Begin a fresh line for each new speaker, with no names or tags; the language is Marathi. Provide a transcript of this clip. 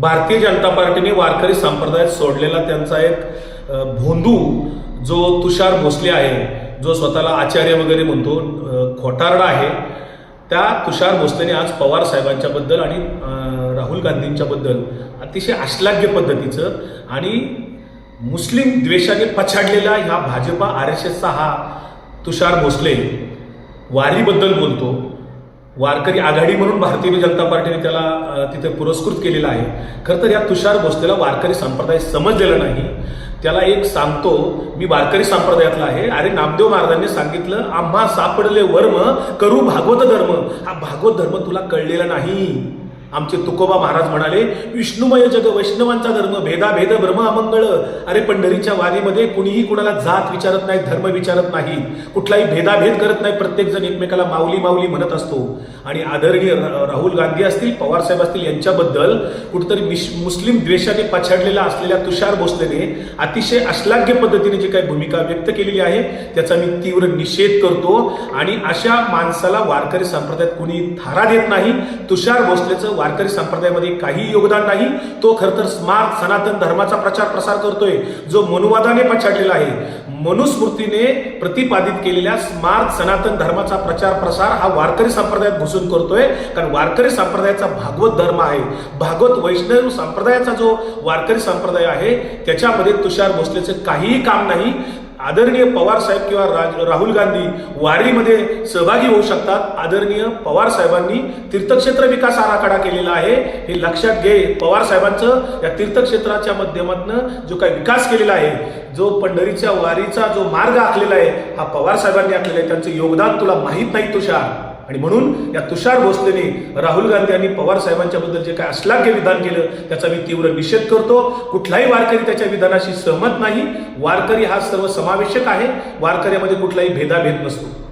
भारतीय जनता पार्टीने वारकरी संप्रदायात सोडलेला त्यांचा एक भोंदू जो तुषार भोसले आहे जो स्वतःला आचार्य वगैरे म्हणतो खोटारडा आहे त्या तुषार भोसलेने आज पवार साहेबांच्याबद्दल आणि राहुल गांधींच्याबद्दल अतिशय अश्लाघ्य पद्धतीचं आणि मुस्लिम द्वेषाने पछाडलेला ह्या भाजपा आर एस एसचा हा तुषार भोसले वारीबद्दल बोलतो. वारकरी आघाडी म्हणून भारतीय जनता पार्टीने त्याला तिथे पुरस्कृत केलेला आहे. खरं तर या तुषार भोसलेला वारकरी संप्रदाय समजलेला नाही. त्याला एक सांगतो मी वारकरी संप्रदायातला आहे. अरे नामदेव महाराजांनी सांगितलं आम्हा सापडले वर्म करू भागवत धर्म. हा भागवत धर्म तुला कळलेला नाही. आमचे तुकोबा महाराज म्हणाले विष्णुमय जग वैष्णवांचा धर्म भेदाभेद भेद अमंगळ अरे पंढरीच्या वारीमध्ये कुणीही कुणाला जात विचारत नाही धर्म विचारत नाही. कुठलाही भेदाभेद करत नाही प्रत्येक जण एकमेकाला माऊली माऊली म्हणत असतो. आणि आदरणीय राहुल गांधी असतील पवार साहेब असतील यांच्याबद्दल कुठेतरी मुस्लिम द्वेषाने पछाडलेला असलेल्या तुषार भोसलेने अतिशय अश्लाघ्य पद्धतीने जी काही भूमिका व्यक्त केलेली आहे त्याचा मी तीव्र निषेध करतो. आणि अशा माणसाला वारकरी संप्रदायात कुणी थारा देत नाही तुषार भोसलेचं वारकरी संप्रदायामध्ये काही योगदान नाही तो खरं तर स्मार्ट सनातन धर्माचा प्रचार प्रसार करतोय जो मनुवादाने पछाडलेला आहे. मनुस्मृतीने प्रतिपादित केलेल्या स्मार्ट सनातन धर्माचा प्रचार प्रसार हा वारकरी संप्रदायात घुसून करतोय कारण वारकरी संप्रदायाचा भागवत धर्म आहे. भागवत वैष्णव संप्रदायाचा जो वारकरी संप्रदाय आहे त्याच्यामध्ये तुषार भोसलेचं काहीही काम नाही आदरणीय पवार साहेब किंवा राज- राहुल गांधी वारीमध्ये सहभागी होऊ शकतात. आदरणीय पवार साहेबांनी तीर्थक्षेत्र विकास आराखडा केलेला आहे. हे लक्षात घे पवार साहेबांचं या तीर्थक्षेत्राच्या माध्यमातून जो काही विकास केलेला आहे जो पंढरीच्या वारीचा जो मार्ग आखलेला आहे हा पवार साहेबांनी आखलेला आहे. त्यांचं योगदान तुला माहीत नाही तुषार. आणि म्हणून या तुषार भोसलेने राहुल गांधी आणि पवार साहेबांच्या बद्दल जे काय अश्लाघ्य विधान केलं त्याचा मी तीव्र निषेध करतो. कुठलाही वारकरी त्याच्या विधानाशी सहमत नाही. वारकरी हा सर्व समावेशक आहे. वारकऱ्यामध्ये कुठलाही भेदाभेद नसतो.